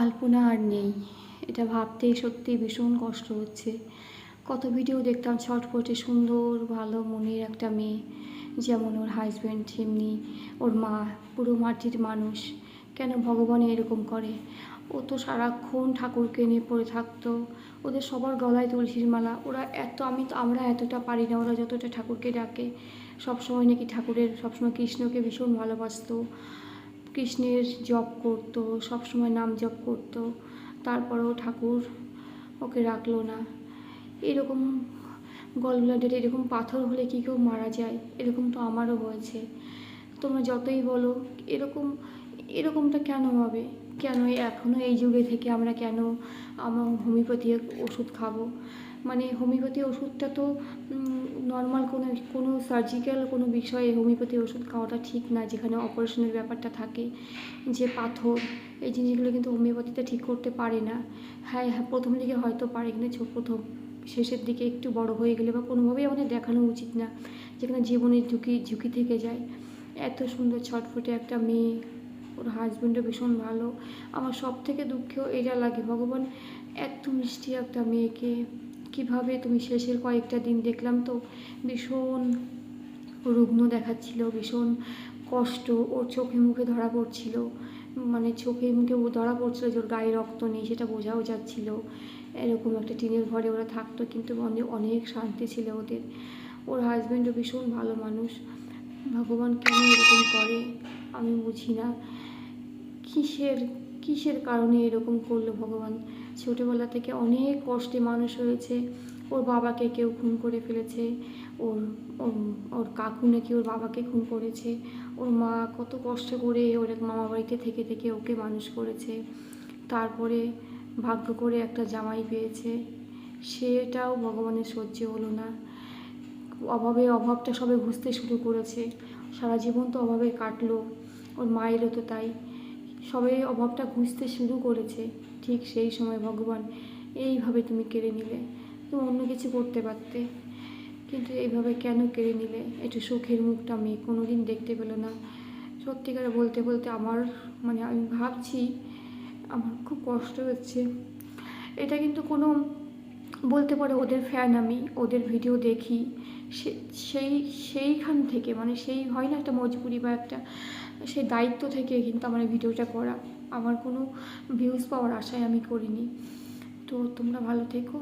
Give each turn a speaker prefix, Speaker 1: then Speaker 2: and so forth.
Speaker 1: আলপনা আর নেই। এটা ভাবতেই সত্যি ভীষণ কষ্ট হচ্ছে। কত ভিডিও দেখতাম ছটফটে সুন্দর, ভালো মনের একটা মেয়ে। যেমন ওর হাজব্যান্ড তেমনি ওর মা, পুরো মাটির মানুষ। কেন ভগবান এরকম করে? ও তো সারাক্ষণ ঠাকুরকে নিয়ে পড়ে থাকতো। ওদের সবার গলায় তুলসীর মালা। ওরা এত, আমি তো, আমরা এতটা পারি না। ওরা যতটা ঠাকুরকে ডাকে, সবসময় নাকি ঠাকুরের, সবসময় কৃষ্ণকে ভীষণ ভালোবাসতো। কৃষ্ণের জপ করতো, সবসময় নাম জপ করতো। তারপরেও ঠাকুর ওকে রাখল না। এরকম গলব্লাডারে এরকম পাথর হলে কি কেউ মারা যায়? এরকম তো আমারও হয়েছে। তোমরা যতই বলো, এরকম, এরকমটা কেন হবে? কেন এখনও এই যুগে থেকে আমরা কেন আমার হোমিওপ্যাথি ওষুধ খাব? মানে হোমিওপ্যাথি ওষুধটা তো নর্মাল কোনো কোনো সার্জিক্যাল কোনো বিষয়ে হোমিওপ্যাথি ওষুধ খাওয়াটা ঠিক না, যেখানে অপারেশনের ব্যাপারটা থাকে, যে পাথর, এই জিনিসগুলো কিন্তু হোমিওপ্যাথিতে ঠিক করতে পারে না। হ্যাঁ হ্যাঁ প্রথম দিকে হয়তো পারে, কিন্তু প্রথম, শেষের দিকে একটু বড় হয়ে গেলে বা কোনোভাবেই আমাদের দেখানো উচিত না, যেখানে জীবনের ঝুঁকি ঝুঁকি থেকে যায়। এত সুন্দর ছটফটে একটা মেয়ে, ওর হাজব্যান্ডও ভীষণ ভালো। আমার সব থেকে দুঃখ এটা লাগে, ভগবান, এত মিষ্টি একটা মেয়েকে কীভাবে তুমি শেষের কয়েকটা দিন দেখলাম তো ভীষণ রুগ্ন দেখাচ্ছিল, ভীষণ কষ্ট, ওর চোখে মুখে ধরা পড়ছিল মানে চোখে মুখে ও ধরা পড়ছিল যে ওর গায়ে রক্ত নেই সেটা বোঝাও যাচ্ছিল। এরকম একটা টিনের ঘরে ওরা থাকতো কিন্তু অনেক অনেক শান্তি ছিল ওদের। ওর হাজব্যান্ডও ভীষণ ভালো মানুষ। ভগবান কেন এরকম করে? আমি বুঝি না। কিসের কিসের কারণে এরকম করল ভগবান? ছোটোবেলা থেকে অনেক কষ্টে মানুষ হয়েছে। ওর বাবাকে কেউ খুন করে ফেলেছে। ওর, ওর- কাকু নাকি ওর বাবাকে খুন করেছে। ওর মা কত কষ্ট করে ওর এক মামা বাড়িতে থেকে থেকে ওকে মানুষ করেছে। তারপরে ভাগ্য করে একটা জামাই পেয়েছে। সেটাও ভগবানের সহ্য হলো না। অভাবে, অভাবটা সবে বুঝতে শুরু করেছে। সারা জীবন তো অভাবে কাটলো। ওর মায়েরও তো তাই। সবে অভাবটা ঘুষতে শুরু করেছে। ঠিক সেই সময় ভগবান এইভাবে তুমি কেড়ে নিলে। তুমি অন্য কিছু করতে পারতে, কিন্তু এইভাবে কেন কেড়ে নিলে? একটু সুখের মুখটা মেয়ে কোনো দিন দেখতে পেল না। সত্যিকারে বলতে বলতে আমার মানে আমি ভাবছি, আমার খুব কষ্ট হচ্ছে। এটা কিন্তু কোনো, বলতে পারে ওদের ফ্যান আমি, ওদের ভিডিও দেখি সেই, সেইখান থেকে মানে সেই হয় না একটা মজবুরি বা একটা সেই দায়িত্ব থেকে কিন্তু আমার এই ভিডিওটা করা। আমার কোনো ভিউজ পাওয়ার আশায় আমি করিনি। তো তোমরা ভালো থেকো।